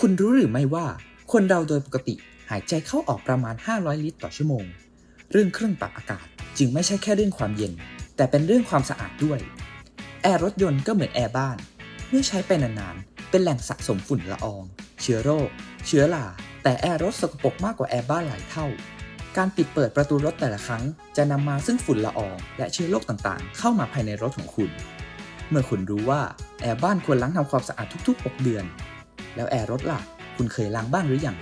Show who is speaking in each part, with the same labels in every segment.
Speaker 1: คุณรู้หรือไม่ว่าคนเราโดยปกติหายใจเข้าออกประมาณ 500 ลิตรต่อชั่วโมง เรื่องเครื่องปรับอากาศจึงไม่ใช่แค่เรื่องความเย็น แต่เป็นเรื่องความสะอาดด้วย แอร์รถยนต์ก็เหมือนแอร์บ้าน เมื่อใช้ไปนานๆ เป็นแหล่งสะสมฝุ่นละออง เชื้อโรค เชื้อราแต่แอร์รถสกปรกมากกว่าแอร์บ้านหลายเท่า การปิดเปิดประตูรถแต่ละครั้ง จะนำมาซึ่งฝุ่นละออง และเชื้อโรคต่างๆ เข้ามาภายในรถของคุณ เมื่อคุณรู้ว่าแอร์บ้านควรล้างทำความสะอาดทุกๆ 6 เดือน แล้วแอร์รถล่ะ คุณเคยล้างบ้างหรือยัง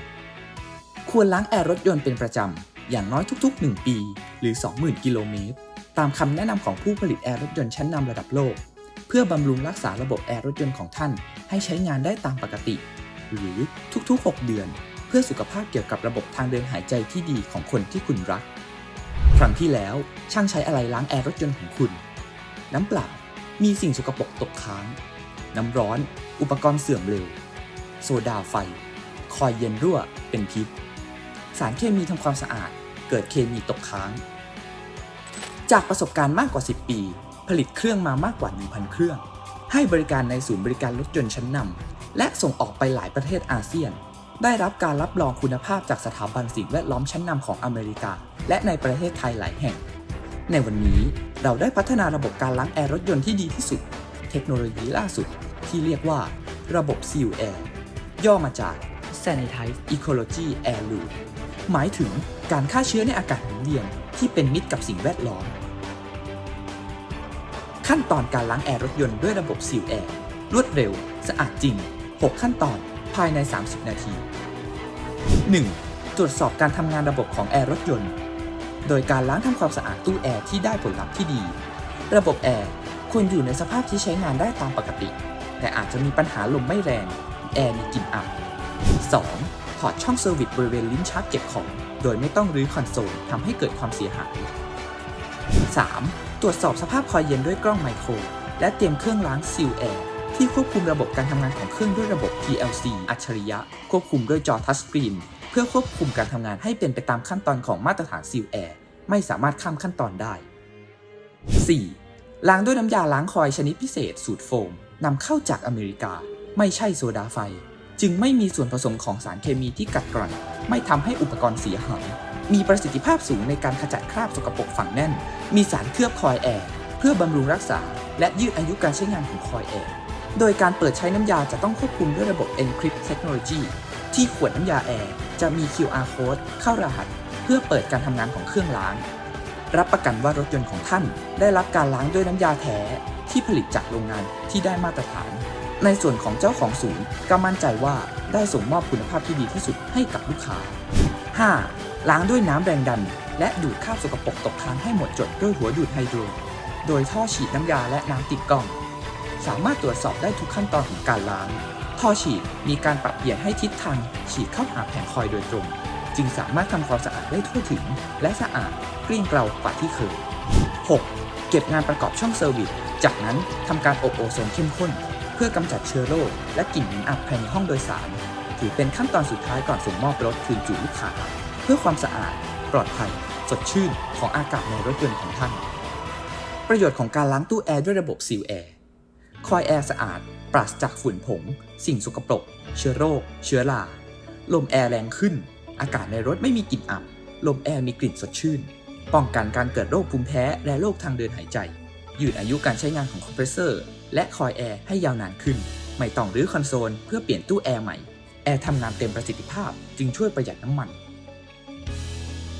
Speaker 1: ควรล้างแอร์รถยนต์เป็นประจำ อย่างน้อยทุก ๆ 1 ปี หรือ 20,000 กิโลเมตร ตามคำแนะนำของผู้ผลิตแอร์รถยนต์ชั้นนำระดับโลก เพื่อบำรุงรักษาระบบแอร์รถยนต์ของท่าน ให้ใช้งานได้ตามปกติ หรือทุกๆ 6 เดือน เพื่อสุขภาพเกี่ยวกับระบบทางเดินหายใจที่ดีของคนที่คุณรัก ครั้งที่แล้วช่างใช้อะไรล้างแอร์รถยนต์ของคุณ น้ำเปล่า มีสิ่งสกปรกตกค้าง น้ำร้อน อุปกรณ์เสื่อมเร็ว โซดาไฟ คอยเย็นรั่วเป็นพิษ สารเคมีทำความสะอาด เกิดเคมีตกค้าง จากประสบการณ์มากกว่า 10 ปี ผลิตเครื่องมามากกว่า 1,000 เครื่อง ให้บริการในศูนย์บริการรถยนต์ชั้นนำและส่งออกไปหลายประเทศอาเซียน ได้รับการรับรองคุณภาพจากสถาบันสิ่งแวดล้อมชั้นนำของอเมริกา และในประเทศไทยหลายแห่ง ในวันนี้เราได้พัฒนาระบบการล้างแอร์รถยนต์ที่ดีที่สุด เทคโนโลยีล่าสุดที่เรียกว่าระบบ Seal Air ย่อมาจาก Sanitize Ecology Air Loop หมายถึงการฆ่าเชื้อในอากาศหมุนเวียนที่เป็นมิตรกับสิ่งแวดล้อม ขั้นตอนการล้างแอร์รถยนต์ด้วยระบบ Seal Air รวดเร็ว สะอาดจริง 6 ขั้นตอนภายใน 30 นาที 1. ตรวจสอบการทำงานระบบของแอร์รถยนต์ โดยการล้างทำความสะอาดตู้แอร์ที่ได้ผลลัพธ์ที่ดี ระบบแอร์ควรอยู่ในสภาพที่ใช้งานได้ตามปกติ แต่อาจจะมีปัญหาลมไม่แรง แอร์มีกลิ่นอับ 2. ถอดช่องเซอร์วิสบริเวณลิ้นชักเก็บของ โดยไม่ต้องรื้อคอนโซลทำให้เกิดความเสียหาย 3. ตรวจสอบสภาพคอยเย็นด้วยกล้องไมโคร และเตรียมเครื่องล้างซิลแอร์ที่ควบคุมระบบการทำงานของเครื่องด้วยระบบ PLC อัจฉริยะ ควบคุมด้วยจอทัชสกรีนเพื่อควบคุมการทำงานให้เป็นไปตามขั้นตอนของมาตรฐานซิลแอร์ไม่สามารถข้ามขั้นตอนได้ 4. ล้างด้วยน้ำยาล้างคอยชนิดพิเศษสูตรโฟมนำเข้าจากอเมริกา ไม่ใช่โซดาไฟ จึงไม่มีส่วนผสมของสารเคมีที่กัดกร่อน ไม่ทำให้อุปกรณ์เสียหาย มีประสิทธิภาพสูงในการขจัดคราบสกปรกฝังแน่น มีสารเคลือบคอยแอร์เพื่อบำรุงรักษา และยืดอายุการใช้งานของคอยแอร์โดยการเปิดใช้น้ำยาจะต้องควบคุมด้วยระบบ Encrypt Technology ที่ขวดน้ำยาแอร์จะมี QR code เข้ารหัส เพื่อเปิดการทำงานของเครื่องล้าง รับประกันว่ารถยนต์ของท่าน ได้รับการล้างด้วยน้ำยาแท้ที่ผลิตจากโรงงานที่ได้มาตรฐาน ในส่วนของเจ้าของศูนย์ก็มั่นใจว่าได้ส่งมอบคุณภาพที่ดีที่สุดให้กับลูกค้า 5. ล้างด้วยน้ำแรงดัน และดูดคราบสกปรกตกค้างให้หมดจดด้วยหัวดูดไฮโดร โดยท่อฉีดน้ำยาและน้ำติดกล้อง สามารถตรวจสอบได้ทุกขั้นตอนของการล้าง ท่อฉีดมีการปรับเปลี่ยนให้ทิศทางฉีดเข้าหาแผงคอยโดยตรง จึงสามารถทำความสะอาดได้ทั่วถึง และสะอาดเกลี้ยงเกลากว่าที่เคย 6. เก็บงานประกอบช่องเซอร์วิส จากนั้นทำการอบโอโซนเข้มข้น พื่อกำจัดเชื้อโรคและกลิ่นเหม็นอับภายในห้องโดยสาร ถือเป็นขั้นตอนสุดท้ายก่อนส่งมอบรถคืนสู่ลูกค้าเพื่อความสะอาด ปลอดภัย สดชื่นของอากาศในรถยนต์ของท่าน ประโยชน์ของการล้างตู้แอร์ด้วยระบบซีลแอร์คอยแอร์สะอาด ปราศจากฝุ่นผง สิ่งสกปรก เชื้อโรค เชื้อราลมแอร์แรงขึ้น อากาศในรถไม่มีกลิ่นอับ ลมแอร์มีกลิ่นสดชื่น ป้องกันการเกิดโรคภูมิแพ้และโรคทางเดินหายใจ ยืดอายุการใช้งานของคอมเพรสเซอร์และคอยแอร์ให้ยาวนานขึ้น ไม่ต้องรื้อคอนโซลเพื่อเปลี่ยนตู้แอร์ใหม่ แอร์ทำงานเต็มประสิทธิภาพจึงช่วยประหยัดน้ำมัน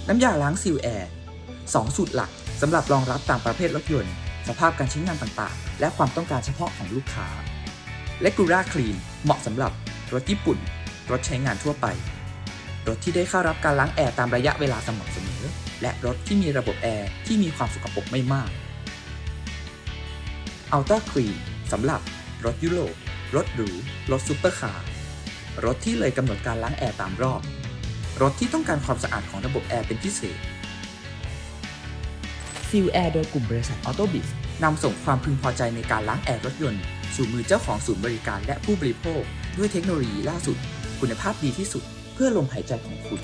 Speaker 1: น้ำยาล้างซีลแอร์2สูตรหลักสำหรับรองรับตามประเภทรถยนต์ สภาพการใช้งานต่างๆ และความต้องการเฉพาะของลูกค้าและกูราคลีนเหมาะสำหรับรถญี่ปุ่น รถใช้งานทั่วไป รถที่ได้เข้ารับการล้างแอร์ตามระยะเวลาสม่ำเสมอ และรถที่มีระบบแอร์ที่มีความสกปรกไม่มาก Ultra Clean สำหรับรถยุโรปรถหรู รถซุปเปอร์คาร์ รถที่เลยกำหนดการล้างแอร์ตามรอบ รถที่ต้องการความสะอาดของระบบแอร์เป็นพิเศษซีลแอร์โดยกลุ่มบริษัทออโตบิสนำส่งความพึงพอใจในการล้างแอร์รถยนต์ สู่มือเจ้าของศูนย์บริการและผู้บริโภค ด้วยเทคโนโลยีล่าสุด คุณภาพดีที่สุด เพื่อลมหายใจของคุณ